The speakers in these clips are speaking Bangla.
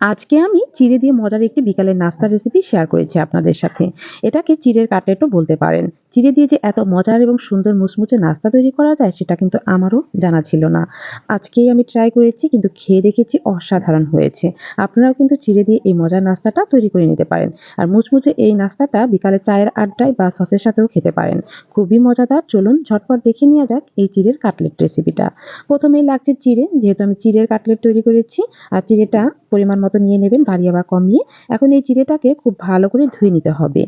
আজকে আমি চিড়ে দিয়ে মজার একটি বিকালের নাস্তার রেসিপি শেয়ার করেছি আপনাদের সাথে। এটাকে চিড়ের কাটলেটও বলতে পারেন। চিড়ে দিয়ে যে এত মজার এবং সুন্দর মুচমুচে নাস্তা তৈরি করা যায়, সেটা কিন্তু আমারও জানা ছিল না। আজকেই আমি ট্রাই করেছি, কিন্তু খেয়ে দেখেছি অসাধারণ হয়েছে। আপনারাও কিন্তু চিড়ে দিয়ে এই মজার নাস্তাটা তৈরি করে নিতে পারেন। আর মুচমুচে এই নাস্তাটা বিকালে চায়ের আড্ডায় বা সসের সাথেও খেতে পারেন। খুবই মজাদার। চলুন ঝটপট দেখে নেওয়া যাক এই চিড়ের কাটলেট রেসিপিটা প্রথমেই লাগছে চিড়ে, যেহেতু আমি চিড়ের কাটলেট তৈরি করেছি, আর চিড়েটা পরিমাণ মতো নিয়ে নেবেন, বাড়িয়ে বা কমিয়ে। এখন এই চিড়েটাকে খুব ভালো করে ধুয়ে নিতে হবে।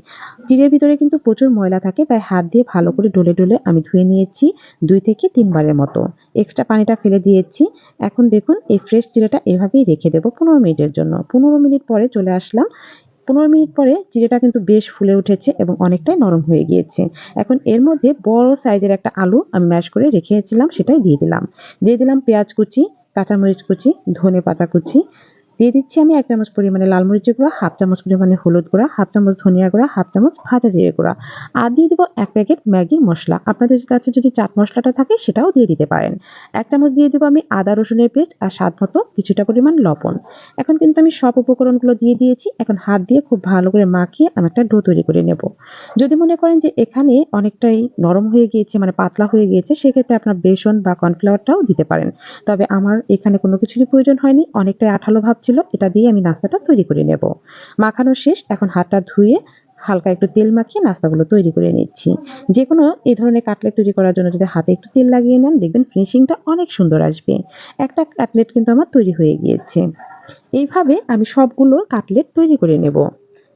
চিড়ের ভিতরে কিন্তু প্রচুর ময়লা থাকে তাই হাত দিয়ে ভালো করে ডলে ডলে আমি ধুয়ে নিয়েছি দুই থেকে তিনবারের মতো। এক্সট্রা পানিটা ফেলে দিয়েছি। এখন দেখুন, এই ফ্রেশ চিড়েটা এভাবেই রেখে দেবো পনেরো মিনিটের জন্য। পনেরো মিনিট পরে চলে আসলাম। পনেরো মিনিট পরে চিড়েটা কিন্তু বেশ ফুলে উঠেছে এবং অনেকটাই নরম হয়ে গিয়েছে। এখন এর মধ্যে বড় সাইজের একটা আলু আমি ম্যাশ করে রেখেছিলাম, সেটাই দিয়ে দিলাম। দিয়ে দিলাম পেঁয়াজ কুচি, কাঁচামরিচ কুচি, ধনে পাতা কুচি দিয়ে দিচ্ছি আমি এক চামচ পরিমাণে লাল মরিচের গুঁড়া, হাফ চামচ পরিমাণে হলুদ গুঁড়া, হাফ চামচ ধনিয়া গুঁড়া, হাফ চামচ ভাজা জিরে গুঁড়া। আর দিয়ে দেবো এক প্যাকেট ম্যাগির মশলা। আপনাদের কাছে যদি চাট মশলাটা থাকে সেটাও দিয়ে দিতে পারেন। এক চামচ দিয়ে দেবো আমি আদা রসুনের পেস্ট আর স্বাদ মতো কিছুটা পরিমাণ লবণ। এখন কিন্তু আমি সব উপকরণগুলো দিয়ে দিয়েছি। এখন হাত দিয়ে খুব ভালো করে মাখিয়ে আমি একটা ডো তৈরি করে নেব। যদি মনে করেন যে এখানে অনেকটাই নরম হয়ে গিয়েছে মানে পাতলা হয়ে গিয়েছে, সেক্ষেত্রে আপনার বেসন বা কর্নফ্লাওয়ারটাও দিতে পারেন। তবে আমার এখানে কোনো কিছুরই প্রয়োজন হয়নি। অনেকটাই আঠালো ভাব ছিল এটা দিয়ে আমি নাস্তাটা তৈরি করে নেব। মাখানো শেষ, এখন হাতটা ধুয়ে হালকা একটু তেল মাখিয়ে নাস্তাগুলো তৈরি করে নিচ্ছি। যে কোনো এই ধরনের কাটলেট তৈরি করার জন্য যদি হাতে একটু তেল লাগিয়ে নেন, দেখবেন ফিনিশিংটা অনেক সুন্দর আসবে। একটা কাটলেট কিন্তু আমার তৈরি হয়ে গিয়েছে। এইভাবে আমি সবগুলো কাটলেট তৈরি করে নেব।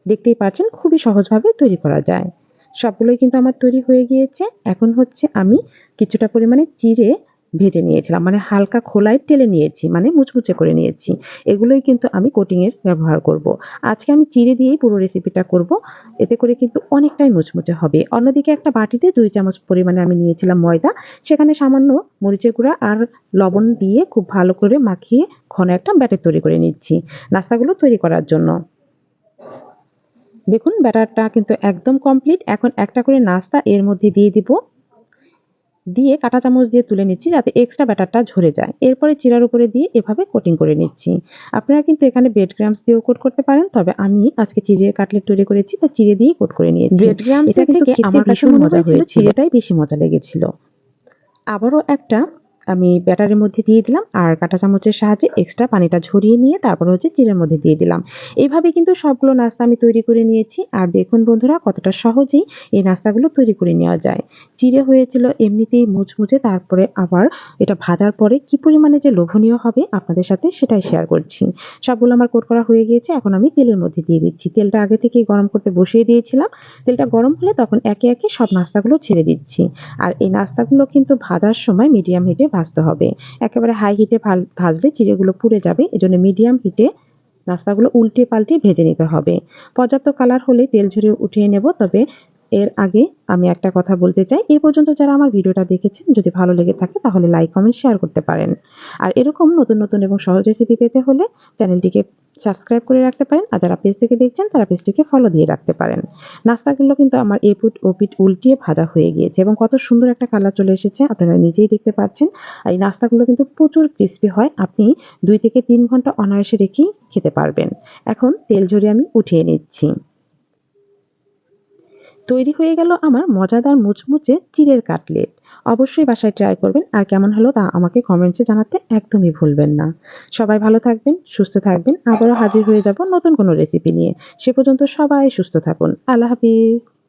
দেখতেই পাচ্ছেন, খুবই সহজভাবে তৈরি করা যায়। সবগুলোই কিন্তু আমার তৈরি হয়ে গিয়েছে। এখন হচ্ছে আমি কিছুটা পরিমাণে চিড়ে ভেজে নিয়েছিলাম। মানে হালকা খোলায় টেলে নিয়েছি মানে মুচমুচে করে নিয়েছি। এগুলোই কিন্তু আমি কোটিংয়ের ব্যবহার করব। আজকে আমি চিড়ে দিয়েই পুরো রেসিপিটা করব। এতে করে কিন্তু অনেকটাই মুচমুচে হবে। অন্যদিকে একটা বাটিতে দুই চামচ পরিমাণে আমি নিয়েছিলাম ময়দা। সেখানে সামান্য মরিচের গুঁড়া আর লবণ দিয়ে খুব ভালো করে মাখিয়ে ঘন একটা ব্যাটার তৈরি করে নিচ্ছি নাস্তাগুলো তৈরি করার জন্য। দেখুন, ব্যাটারটা কিন্তু একদম কমপ্লিট এখন একটা করে নাস্তা এর মধ্যে দিয়ে দিব। দিয়ে কাটা চামচ দিয়ে তুলে নিচ্ছি যাতে এক্সট্রা ব্যাটারটা ঝরে যায়। এরপরে চিরার উপরে দিয়ে এভাবে কোটিং করে নিচ্ছি। আপনারা কিন্তু এখানে ব্রেড গ্রামস দিয়েও কোট করতে পারেন তবে আমি আজকে চিড়ে কাটলেট তৈরি করেছি তা চিড়ে দিয়ে কোট করে নিয়েছি। ব্রেড গ্রামস এটা থেকে আমার কাছে ভীষণ মজা হয়েছিল। চিড়েটাই বেশি মজা লেগেছিল। আবারও একটা আমি ব্যাটারের মধ্যে দিয়ে দিলাম আর কাঁটা চামচের সাহায্যে এক্সট্রা পানিটা ঝরিয়ে নিয়ে তারপর হচ্ছে চিড়ের মধ্যে দিয়ে দিলাম। এইভাবে কিন্তু সবগুলো নাস্তা আমি তৈরি করে নিয়েছি। আর দেখুন বন্ধুরা কতটা সহজেই এই নাস্তাগুলো তৈরি করে নেওয়া যায়। চিড়ে হয়েছিল এমনিতেই মুচমুচে, তারপরে আবার এটা ভাজার পরে কি পরিমাণে যে লোভনীয় হবে আপনাদের সাথে সেটাই শেয়ার করছি। সবগুলো আমার কোট করা হয়ে গিয়েছে, এখন আমি তেলের মধ্যে দিয়ে দিচ্ছি। তেলটা আগে থেকেই গরম করতে বসিয়ে দিয়েছিলাম। তেলটা গরম হলে তখন একে একে সব নাস্তাগুলো ছেড়ে দিচ্ছি। আর এই নাস্তাগুলো কিন্তু ভাজার সময় মিডিয়াম হিটে ভাজতে হবে। একেবারে হাই হিটে ভাজলে চিড়েগুলো পুড়ে যাবে, এজন্য মিডিয়াম হিটে নাস্তাগুলো উল্টে পাল্টে ভেজে নিতে হবে। পর্যাপ্ত কালার হলে তেল ঝরিয়ে উঠিয়ে নেব, তবে এর আগে আমি একটা কথা বলতে চাই। এ পর্যন্ত যারা আমার ভিডিওটা দেখেছেন, যদি ভালো লেগে থাকে তাহলে লাইক কমেন্ট শেয়ার করতে পারেন। আর এরকম নতুন নতুন এবং সহজ রেসিপি পেতে হলে চ্যানেলটিকে সাবস্ক্রাইব করে রাখতে পারেন আর যারা পেজ থেকে দেখছেন তারা পেজটিকে ফলো দিয়ে রাখতে পারেন। নাস্তাগুলো কিন্তু আমার এপুট ওপিট উল্টিয়ে ভাজা হয়ে গিয়েছে এবং কত সুন্দর একটা কালার চলে এসেছে, আপনারা নিজেই দেখতে পাচ্ছেন। আর এই নাস্তাগুলো কিন্তু প্রচুর ক্রিস্পি হয়, আপনি দুই থেকে তিন ঘণ্টা অনায়াসে রেখেই খেতে পারবেন। এখন তেল ঝরিয়ে আমি উঠিয়ে নিচ্ছি। তৈরি হয়ে গেল আমার মজাদার মুচমুচে চিড়ের কাটলেট। অবশ্যই বাসায় ট্রাই করবেন। আর কেমন হলো তা আমাকে কমেন্টসে জানাতে একদমই ভুলবেন না। সবাই ভালো থাকবেন, সুস্থ থাকবেন। আবারও হাজির হয়ে যাব নতুন কোনো রেসিপি নিয়ে। সে পর্যন্ত সবাই সুস্থ থাকুন। আল্লাহ হাফিজ।